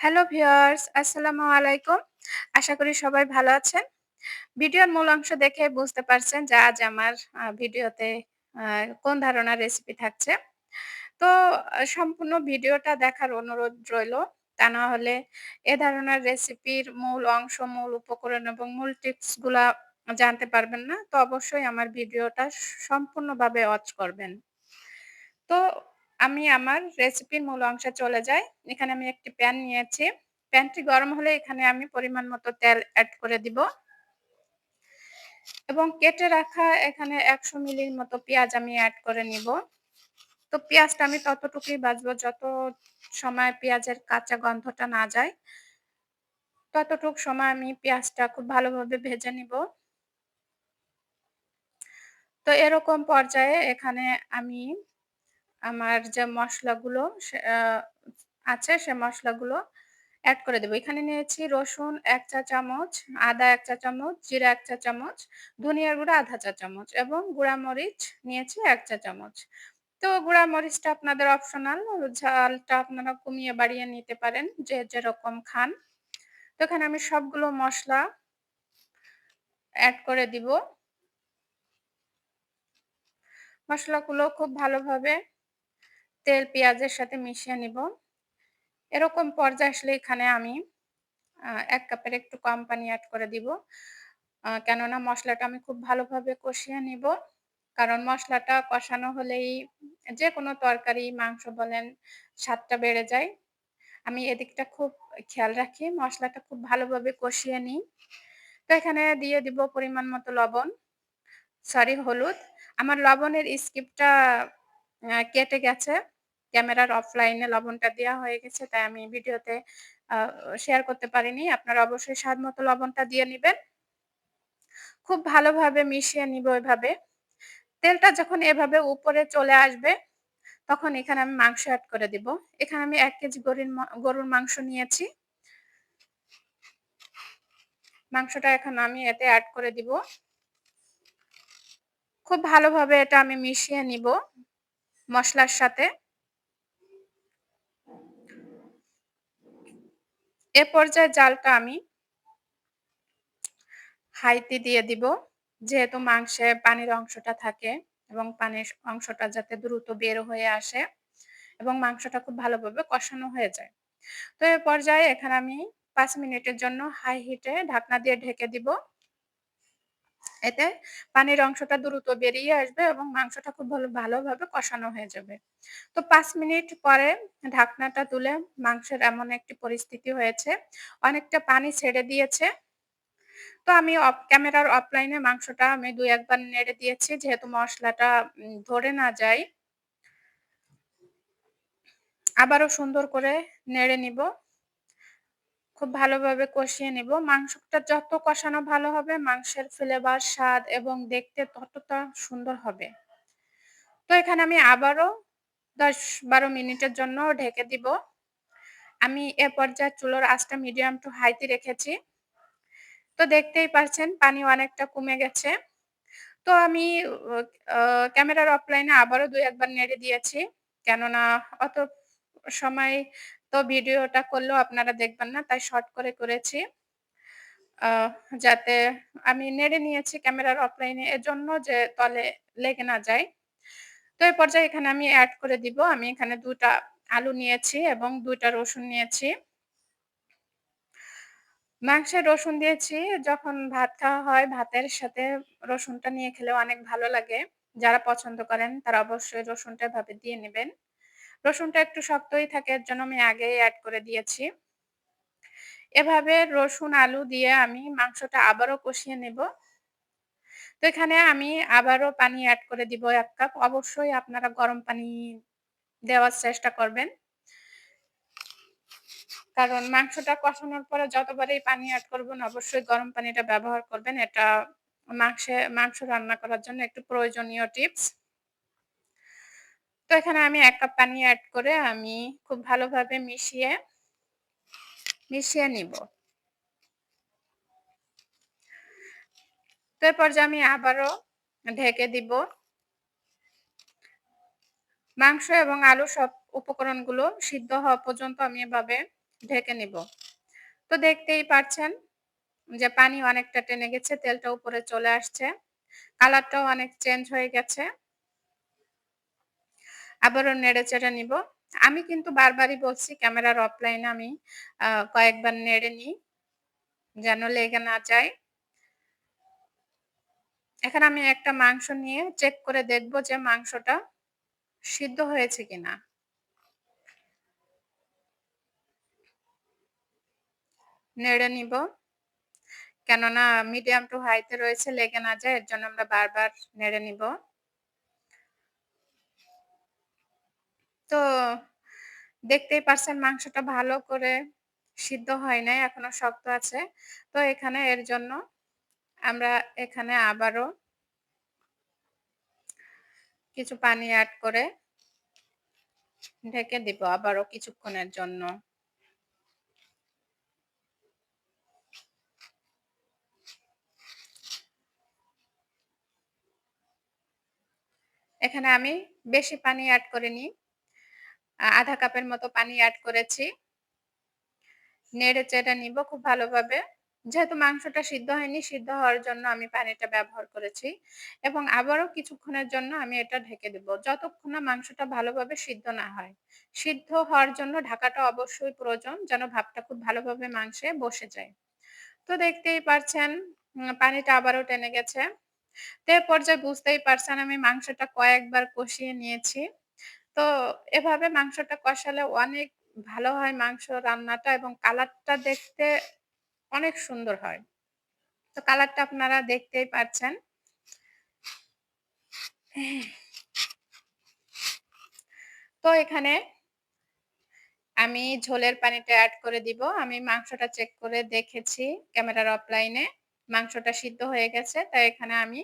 Hello viewers, আসসালামু আলাইকুম। আশা করি সবাই ভালো আছেন। ভিডিওর মূল অংশ দেখে বুঝতে পারছেন যে আজ আমার ভিডিওতে কোন ধারণার রেসিপি থাকছে। তো সম্পূর্ণ ভিডিওটা দেখার অনুরোধ রইল। তা না হলে এ ধরনের রেসিপির মূল অংশ, মূল উপকরণ এবং মূল টিপসগুলা জানতে পারবেন না। তো অবশ্যই আমার ভিডিওটা সম্পূর্ণভাবে ওয়াচ করবেন। তো আমি আমার রেসিপির মূল অংশে চলে যাই। এখানে আমি একটি প্যান নিয়েছি। প্যানটি গরম হলে এখানে আমি পরিমাণ মতো তেল অ্যাড করে দিব। এবং কেটে রাখা এখানে ১০০ মিলির মতো পেঁয়াজ আমি অ্যাড করে নিব। তো পেঁয়াজটা আমি ততটুকুই ভাজবো যত সময় পেঁয়াজের কাঁচা গন্ধটা না যায়। ততটুক সময় আমি পেঁয়াজটা খুব ভালোভাবে ভেজে নিব। তো এরকম পর্যায়ে এখানে আমি আমার যে মশলাগুলো সে আ আছে সে মশলাগুলো অ্যাড করে দেব। এখানে নিয়েছি রসুন ১ চা চামচ, আদা ১ চা চামচ, জিরা ১ চা চামচ, ধনিয়ার গুঁড়া ১/২ চা চামচ এবং গুঁড়া মরিচ নিয়েছি ১ চা চামচ। তো গুঁড়া মরিচটা আপনাদের অপশনাল, ঝালটা আপনারা কমিয়ে বাড়িয়ে নিতে পারেন যে যেরকম খান। তো এখানে আমি সবগুলো মশলা অ্যাড করে দিব। মশলাগুলো খুব ভালোভাবে তেল পেঁয়াজের সাথে মিশিয়ে নিব। এরকম পর্যায়ে আসলে এখানে আমি এক কাপের একটু কম পানি এড করে দিব। কেননা মশলাটা আমি খুব ভালোভাবে কষিয়ে নিব। কারণ মশলাটা কষানো হলেই যে কোনো তরকারি, মাংস বলেন স্বাদটা বেড়ে যায়। আমি এদিকটা খুব খেয়াল রাখি। মশলাটা খুব ভালোভাবে কষিয়ে নিই। তো এখানে দিয়ে দিব পরিমাণ মতো লবণ, সরি হলুদ। আমার লবণের স্কিপটা কেটে গেছে। ক্যামেরার অফলাইনে লবণটা দেওয়া হয়ে গেছে। তাই আমি ভিডিওতে শেয়ার করতে পারিনি। আপনারা অবশ্যই স্বাদ মতো লবণটা দিয়ে নিবেন। খুব ভালোভাবে মিশিয়ে নিব এভাবে। তেলটা যখন এভাবে উপরে চলে আসবে, তখন এখানে আমি মাংস অ্যাড করে দিব। এখানে আমি এক কেজি গরির গরুর মাংস নিয়েছি। মাংসটা এখন আমি এতে অ্যাড করে দিব। খুব ভালোভাবে এটা আমি মিশিয়ে নিব মশলার সাথে। এ পর্যায়ে জালটা আমি হাইতে দিয়ে দিব। যেহেতু মাংসে পানির অংশটা থাকে এবং পানির অংশটা যাতে দ্রুত বের হয়ে আসে এবং মাংসটা খুব ভালোভাবে কষানো হয়ে যায়। তো এ পর্যায়ে এখানে আমি পাঁচ মিনিটের জন্য হাই হিটে ঢাকনা দিয়ে ঢেকে দিব। এতে পানির অংশটা দ্রুত বেরিয়ে আসবে এবং মাংসটা খুব ভালো ভালোভাবে কষানো হয়ে যাবে। তো পাঁচ মিনিট পরে ঢাকনাটা তুলে মাংসের এমন একটি পরিস্থিতি হয়েছে, অনেকটা পানি ছেড়ে দিয়েছে। তো আমি অফ ক্যামেরার অফলাইনে মাংসটা আমি ২-১ নেড়ে দিয়েছি যেহেতু মশলাটা ধরে না যায়। আবারও সুন্দর করে নেড়ে নিব। খুব ভালোভাবে কষিয়ে নিব। মাংসটা যত কষানো ভালো হবে মাংসের ফ্লেভার, স্বাদ এবং দেখতে ততটা সুন্দর হবে। তো এখানে আমি আবারও ১০-১২ মিনিটের জন্য ঢেকে দিব। আমি এ পর্যায়ে চুলার আঁচটা মিডিয়াম টু হাইতে রেখেছি। তো দেখতেই পারছেন পানি অনেকটা কমে গেছে। তো আমি ক্যামেরার অফলাইনে আবারও দুই একবার নেড়ে দিয়েছি। কেননা অত সময় তো ভিডিওটা করলেও আপনারা দেখবেন না। তাই শর্ট করে করেছি। যাতে আমি নেড়ে নিয়েছি ক্যামেরার অফলাইনে এজন্য যে তলে লেগে না যায়। তো এই পর্যায়ে এখানে আমি অ্যাড করে দিব। আমি এখানে দুটা আলু নিয়েছি এবং দুইটা রসুন নিয়েছি। মাংসে রসুন দিয়েছি যখন ভাত খাওয়া হয়, ভাতের সাথে রসুনটা নিয়ে খেলেও অনেক ভালো লাগে। যারা পছন্দ করেন তারা অবশ্যই রসুনটা এভাবে দিয়ে নিবেন। রসুনটা একটু শক্তই থাকে এর জন্য আমি আগেই অ্যাড করে দিয়েছি। এভাবে রসুন, আলু দিয়ে আমি মাংসটা আবারও কষিয়ে নেব। তো এখানে আমি আবারও পানি অ্যাড করে দিব এক কাপ। অবশ্যই আপনারা গরম পানি দেওয়ার চেষ্টা করবেন। কারণ মাংসটা কষানোর পরে যতবারই পানি অ্যাড করবেন অবশ্যই গরম পানিটা ব্যবহার করবেন। এটা মাংসে মাংস রান্না করার জন্য একটু প্রয়োজনীয় টিপস। তো এখানে আমি এক কাপ পানি অ্যাড করে আমি খুব ভালোভাবে মিশিয়ে মিশিয়ে নিব। তো এ পর্যায়ে আমি আবারও ঢেকে দিব। মাংস এবং আলু সব উপকরণগুলো সিদ্ধ হওয়া পর্যন্ত আমি এভাবে ঢেকে নিব তো দেখতেই পাচ্ছেন যে পানি অনেকটা টেনে গেছে, তেলটা উপরে চলে আসছে কালারটাও অনেক চেঞ্জ হয়ে গেছে আবারও নেড়ে চেড়ে নিব। আমি কিন্তু বারবারই বলছি ক্যামেরার অফলাইন আমি কয়েকবার নেড়ে নিই, যেন লেগে না যায়। এখানে আমি একটা মাংস নিয়ে চেক করে দেখব যে মাংসটা সিদ্ধ হয়েছে কিনা। নেড়ে নিব। কেননা মিডিয়াম টু হাইতে রয়েছে, লেগে না যায়, এর জন্য আমরা বারবার নেড়ে নিব। তো দেখতেই পারছেন মাংসটা ভালো করে সিদ্ধ হয় নাই, এখনও শক্ত আছে। তো এখানে এর জন্য আমরা এখানে আবারও কিছু পানি অ্যাড করে ঢেকে দিব আবারও কিছুক্ষণের জন্য। এখানে আমি বেশি পানি অ্যাড করিনি। আধা কাপের মতো পানি অ্যাড করেছি। নেড়ে চেড়ে নিব খুব ভালোভাবে। যেহেতু মাংসটা সিদ্ধ হয়নি, সিদ্ধ হওয়ার জন্য আমি পানিটা ব্যবহার করেছি এবং আবারও কিছুক্ষণের জন্য আমি এটা ঢেকে দেব। যতক্ষণ না মাংসটা ভালোভাবে সিদ্ধ না হয়। সিদ্ধ হওয়ার জন্য ঢাকাটা অবশ্যই প্রয়োজন যেন ভাবটা খুব ভালোভাবে মাংসে বসে যায়। তো দেখতেই পারছেন পানিটা আবারও টেনে গেছে। তো পর্যায়ে বুঝতেই পারছেন আমি মাংসটা কয়েকবার কষিয়ে নিয়েছি। তো এভাবে মাংসটা কষালে অনেক ভালো হয় মাংস রান্নাটা এবং কালারটা দেখতে অনেক সুন্দর হয়। তো কালারটা আপনারা দেখতেই পাচ্ছেন। তো এখানে আমি ঝোলের পানিটা অ্যাড করে দিব। আমি মাংসটা চেক করে দেখেছি ক্যামেরার অফলাইনে মাংসটা সিদ্ধ হয়ে গেছে, তাই এখানে আমি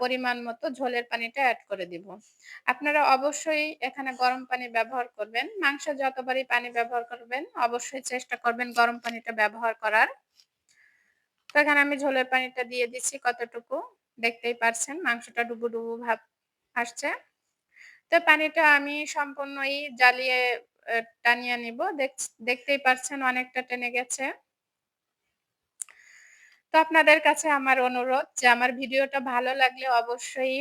পরিমাণ মতো ঝোলের পানিটা অ্যাড করে দিব। আপনারা অবশ্যই এখানে গরম পানি ব্যবহার করবেন। মাংস যতবারই পানি ব্যবহার করবেন, অবশ্যই চেষ্টা করবেন গরম পানিটা ব্যবহার করার। তো এখানে আমি ঝোলের পানিটা দিয়ে দিচ্ছি কতটুকু, দেখতেই পারছেন মাংসটা ডুবু ডুবু ভাব আসছে। তো পানিটা আমি সম্পূর্ণই জ্বালিয়ে টানিয়ে নিব। দেখতেই পারছেন অনেকটা টেনে গেছে। তো আপনাদের কাছে আমার অনুরোধ যে আমার ভিডিওটা ভালো লাগলে অবশ্যই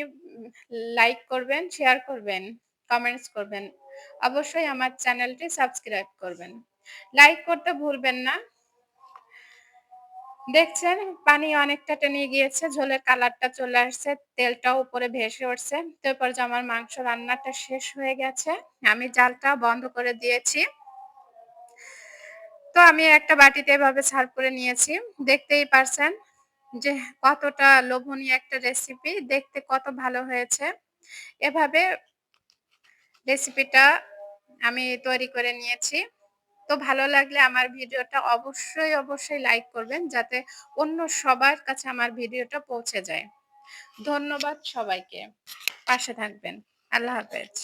লাইক করবেন, শেয়ার করবেন, কমেন্টস করবেন। অবশ্যই আমার চ্যানেলটি সাবস্ক্রাইব করবেন। লাইক করতে ভুলবেন না। দেখছেন পানি অনেকটা টেনে গিয়েছে, ঝোলের কালারটা চলে আসছে, তেলটাও উপরে ভেসে উঠছে। তারপর আমার মাংস রান্নাটা শেষ হয়ে গেছে, আমি জালটা বন্ধ করে দিয়েছি। তো আমি একটা বাটিতে এভাবে সার্ভ করে নিয়েছি। দেখতেই পারছেন যে কতটা লোভনীয় একটা রেসিপি দেখতে কত ভালো হয়েছে। এভাবে রেসিপিটা আমি তৈরি করে নিয়েছি। তো ভালো লাগলে আমার ভিডিওটা অবশ্যই অবশ্যই লাইক করবেন যাতে অন্য সবার কাছে আমার ভিডিওটা পৌঁছে যায়। ধন্যবাদ সবাইকে। পাশে থাকবেন। আল্লাহ হাফেজ।